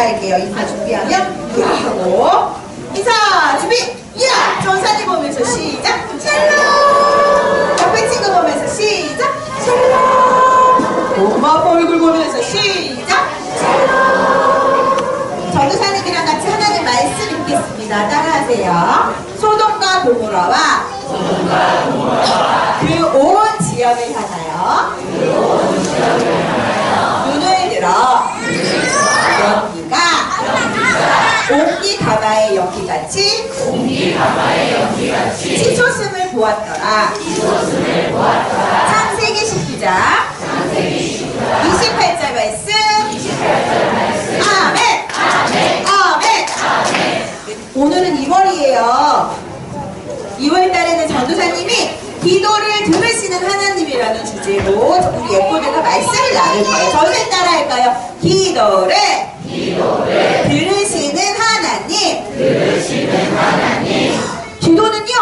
인사할게요. 인사 준비하면 야 하고. 인사 준비. 야! 전사님 보면서 시작. 샬롬! 옆에 친구 보면서 시작. 샬롬! 엄마 얼굴 보면서 시작. 샬롬! 전도사님이랑 같이 하나님 말씀 읽겠습니다. 따라하세요. 소돔과 고모라와 그 온 지역을 향하여 눈을 들어 연기가 옹기 가마의 연기같이 치솟음을 보았더라. 창세기 10기자 28절 말씀. 아멘. 아멘. 오늘은 2월이에요. 2월 달에는 전도사님이 기도를 들으시는 하나님이라는 주제로 우리 예쁘들과 말씀을 나눌 거예요. 저를 따라 할까요? 기도를, 들으시는 하나님. 기도는요,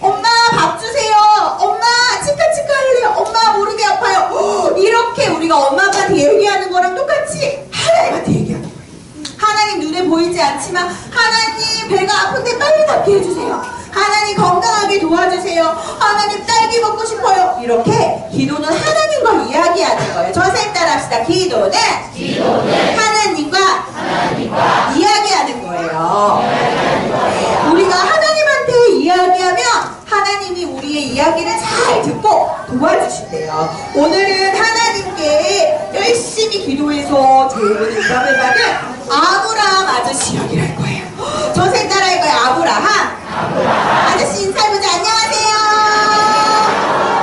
엄마 밥 주세요. 엄마 치카치카 할래요. 엄마 무릎이 아파요. 어, 이렇게 우리가 엄마 아빠한테 얘기하는 거랑 똑같이 하나님한테 얘기하는 거예요. 하나님 눈에 보이지 않지만 하나님 배가 아픈데 빨리 낫게 해주세요. 하나님 건강하게 도와주세요. 하나님 딸기 먹고 싶어요. 이렇게 기도는 하나님과 이야기하는 거예요. 저쌤 따라 합시다. 기도는, 하나님과, 이야기하는 거예요. 우리가 하나님한테 이야기하면 하나님이 우리의 이야기를 잘 듣고 오늘은 하나님께 열심히 기도해서 죄를 응답을 받은 아브라함 아저씨 이야기를 할 거예요. 전생 따라할 거예요. 아브라함. 아저씨 인사해보자. 안녕하세요.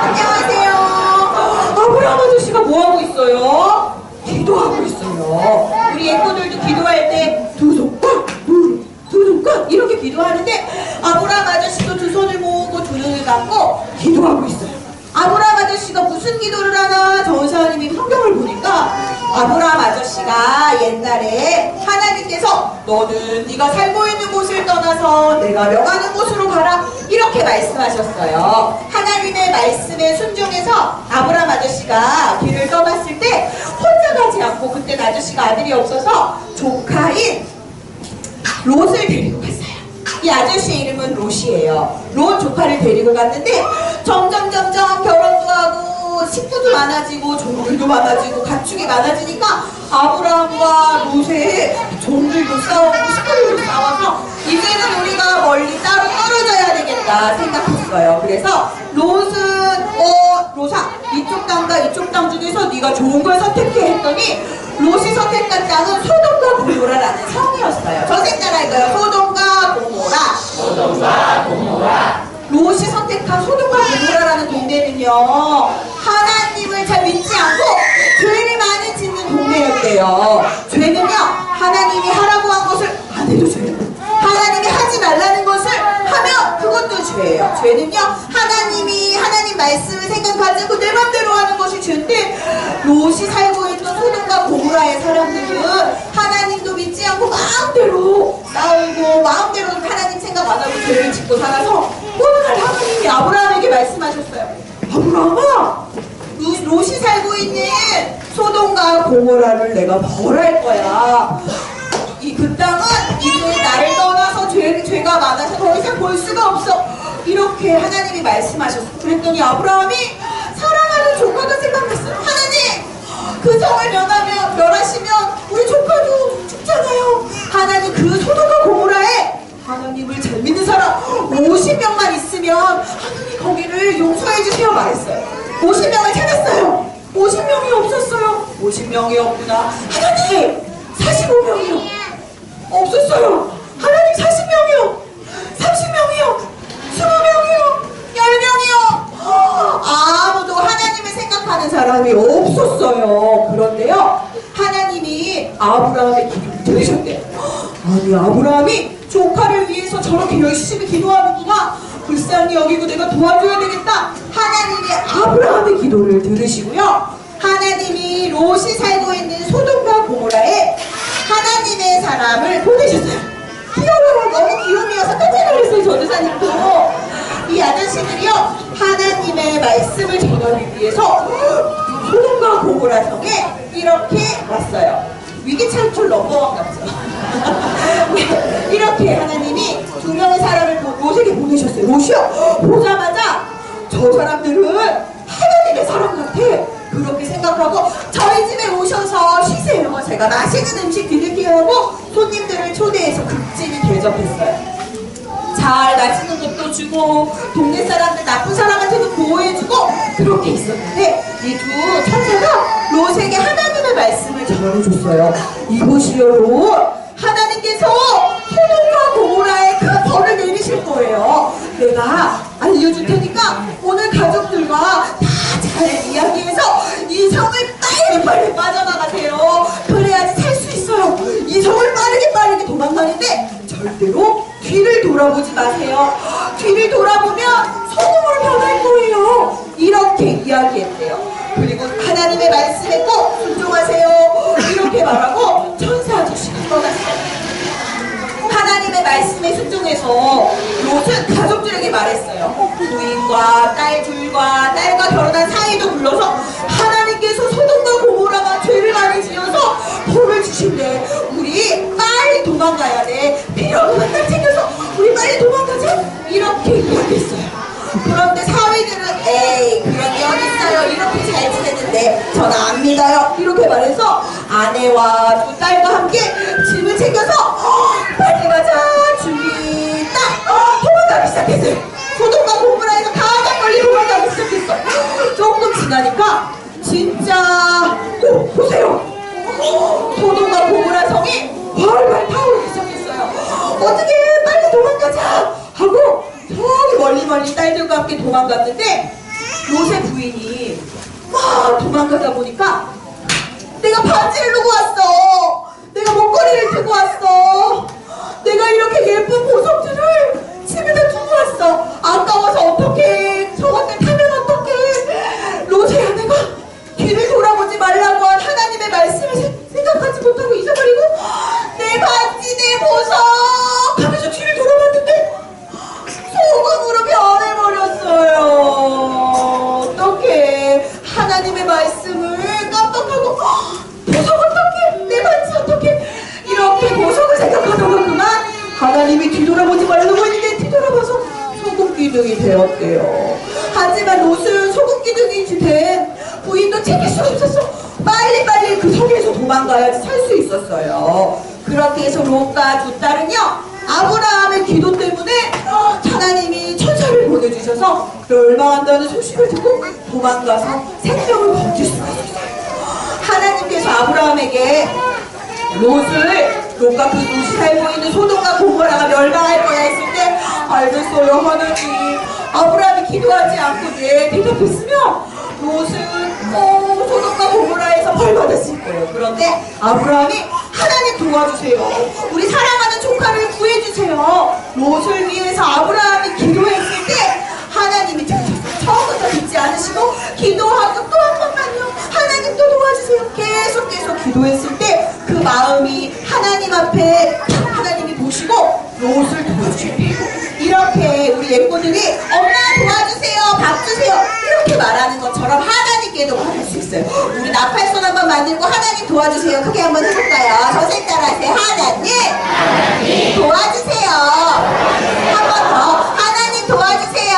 안녕하세요. 아브라함 아저씨가 뭐하고 있어요? 기도하고 있어요. 우리 예쁘들도 기도할 때 두 손과 무릎, 두 손과 이렇게 기도하는데 아브라함 아저씨도 두 손을 모으고 두 눈을 감고 기도하고 있어요. 아브라함 아저씨가 무슨 기도를 하나 전사님이 성경을 보니까 아브라함 아저씨가 옛날에 하나님께서 너는 네가 살고 있는 곳을 떠나서 내가 명하는 곳으로 가라 이렇게 말씀하셨어요. 하나님의 말씀에 순종해서 아브라함 아저씨가 길을 떠났을 때 혼자 가지 않고 그때 아저씨가 아들이 없어서 조카인 롯을 데리고 갔어요. 이 아저씨의 이름은 롯이에요. 롯 조카를 데리고 갔는데 점점 점점 결혼도 하고 식구도 많아지고 종들도 많아지고 가축이 많아지니까 아브라함과 롯의 종들도 싸우고 식구들도 싸워서 이제는 우리가 멀리 따로 떨어져야 되겠다 생각했어요. 그래서 롯은 어 롯아 이쪽 땅과 이쪽 땅 중에서 네가 좋은 걸 선택해 했더니 롯이 선택한 땅은 소돔과 고모라라는 성이었어요. 저생 따라할까요? 소돔과 고모라. 롯이 선택한 소돔과 동네는요 하나님을 잘 믿지 않고 죄를 많이 짓는 동네였대요. 죄는요 하나님이 하라고 한 것을 안 해도 죄예요. 하나님이 하지 말라는 것을 하면 그것도 죄예요. 죄는요 하나님이 하나님 말씀을 생각하지 않고 내 맘대로 하는 것이 죄인데 롯이 살고 있던 소돔과 고모라의 사람들은 하나님도 믿지 않고 마음대로 싸우고 마음대로 하나님 생각 안 하고 죄를 짓고 살아서 날 하나님이 아브라함에게 말씀하셨어요. 아브라함아, 루- 롯이 살고 있는 소돔과 고모라를 내가 벌할 거야. 이 그 땅은 이제 나를 떠나서 죄, 죄가 많아서 더 이상 볼 수가 없어. 이렇게 하나님이 말씀하셨어. 그랬더니 아브라함이 사랑하는 조카가 생각났어요. 하나님, 그 성을 면하면, 멸하시면 우리 조카도 죽잖아요. 하나님 그 소돔과 고모라에 하나님을 잘 믿는 사람 50명만 있으면 거기를 용서해 주세요 말했어요. 50명을 찾았어요. 50명이 없었어요. 50명이 없구나. 하나님 45명이요. 없었어요. 하나님 40명이요. 30명이요. 20명이요. 10명이요. 아무도 하나님을 생각하는 사람이 없었어요. 그런데요. 하나님이 아브라함의 기도를 들으셨대요. 아니 아브라함이 조카를 위해서 저렇게 열심히 기도하는구나. 불쌍히 여기고 내가 도와줘야 되겠다. 하나님이 아브라함의 기도를 들으시고요. 하나님이 롯이 살고 있는 소돔과 고모라에 하나님의 사람을 보내셨어요. 귀여워요. 너무 귀요미여서 깜짝 놀랐어요. 전도사님도. 이 아저씨들이요. 하나님의 말씀을 전하기 위해서 소돔과 고모라 성에 이렇게 왔어요. 위기 탈출 넘버원 같죠. 이렇게 하나님이 두 명의 사람을 로- 롯에게 보내셨어요. 롯이요. 보자마자 저 사람들은 하나님의 사람 같아. 그렇게 생각하고 저희 집에 오셔서 쉬세요. 제가 맛있는 음식 드릴게요 하고 손님들을 초대해서 극진히 대접했어요. 잘 맛있는 것도 주고 동네 사람들 나쁜 사람한테도 보호해주고 그렇게 있었는데 이 두 천사가 롯에게 하나님의 말씀을 전해줬어요. 이곳이요 롯 하나님께서 소돔과 고모라에 내가 알려줄 테니까 오늘 가족들과 다 잘 이야기해서 이 성을 빨리 빨리 빠져나가세요. 그래야지 살 수 있어요. 이 성을 빠르게 빠르게 도망가는데 절대로 뒤를 돌아보지 마세요. 뒤를 돌아보면 소금으로 변할 거예요. 이렇게 이야기했대요. 그리고 하나님의 말씀에 꼭 순종하세요. 이렇게 말하고 천사 아저씨가 떠났어요. 하나님의 말씀에 순종해서 롯은 가족들에게 말했어요. 부인과 딸 둘과 딸과 결혼한 사이도 불러서 하나님께서 소돔과 고모라가 죄를 많이 지어서 벌을 주신대. 우리 빨리 도망가야 돼. 필요한 것만 챙겨서 우리 빨리 도망가자. 이렇게 이야기했어요. 그런데 사위들은 에이 어딨어요. 이렇게 잘 지냈는데 전 안 믿어요. 이렇게 말해서 아내와 두 딸과 함께 짐을 챙겨서 어, 빨리 가자. 준비 딱 어, 도망가기 시작했어요. 소돔과 고무라에서 가장 멀리 도망가기 시작했어 조금 지나니까 진짜 오 보세요. 소돔과 고무라 성이 활활 타오르기 시작했어요. 어떻게 빨리 도망가자 하고 저기 멀리 멀리 딸들과 함께 도망갔는데 롯의 부인이 막 도망가다 보니까 내가 반지를 두고 왔어. 내가 목걸이를 두고 왔어. 내가 이렇게 예쁜 보석들을 있었어요. 그렇게 해서 롯과 두 딸은요, 아브라함의 기도 때문에 하나님이 천사를 보내주셔서 멸망한다는 소식을 듣고 도망가서 생명을 건질 수가 있었어요. 하나님께서 아브라함에게 롯을 롯과 그 도시 살고 있는 소돔과 고모라가 멸망할 거야 했을 때 알겠어요 하나님 아브라함이 기도하지 않고 예 대답했으면 롯은 어, 소돔과 받았을 그런데 아브라함이 하나님 도와주세요. 우리 사랑하는 조카를 구해주세요. 롯을 위해서 아브라함이 기도했을 때 하나님이 처음부터 듣지 않으시고 기도하고 또 한 번만요. 하나님 또 도와주세요. 계속 계속 기도했을 때 그 마음이 하나님 앞에 하나님이 보시고 롯을 도와주시고 이렇게 우리 예꼬들이 엄마 도와주세요 밥 주세요. 이렇게 말하는 것처럼 하나님께도 말할 수 있어요 우리 나팔손 한번 만들고 하나님 도와주세요 크게 한번 해볼까요 선생님 따라하세요 하나님 도와주세요 한 번 더 하나님 도와주세요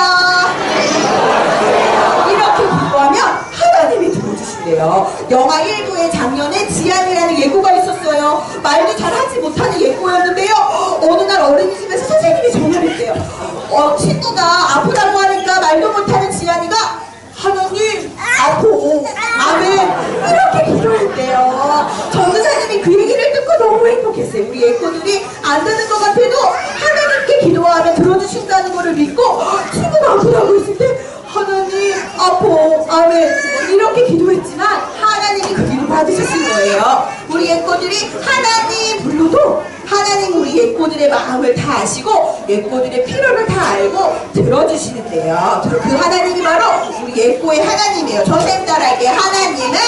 이렇게 기도하면 하나님이 들어주신대요. 영화 1부의 작년에 지안이라는 예고가 있었어요. 말도 잘 하지 못하는 예고였는데요. 어느 날 어린이집에서 선생님이 전화를 했대요. 어, 친구가 아프다고 하니까 말도 못하는 지안이가 하나님 아포 아멘 이렇게 기도했대요. 전도사님이 그 얘기를 듣고 너무 행복했어요. 우리 예고들이 안 되는 것 같아도 하나님께 기도하면 들어주신다는 것을 믿고 친구가 아프다고 했을 때 하나님 아포 아멘 이렇게 기도했지만 하나님이 그 기도 받으셨을 거예요 우리 예꼬들이 하나님 불러도 하나님 우리 예꼬들의 마음을 다 아시고 예꼬들의 필요를 다 알고 들어주시는데요. 그 하나님이 바로 우리 예꼬의 하나님이에요. 저쌤 따라할게요 하나님은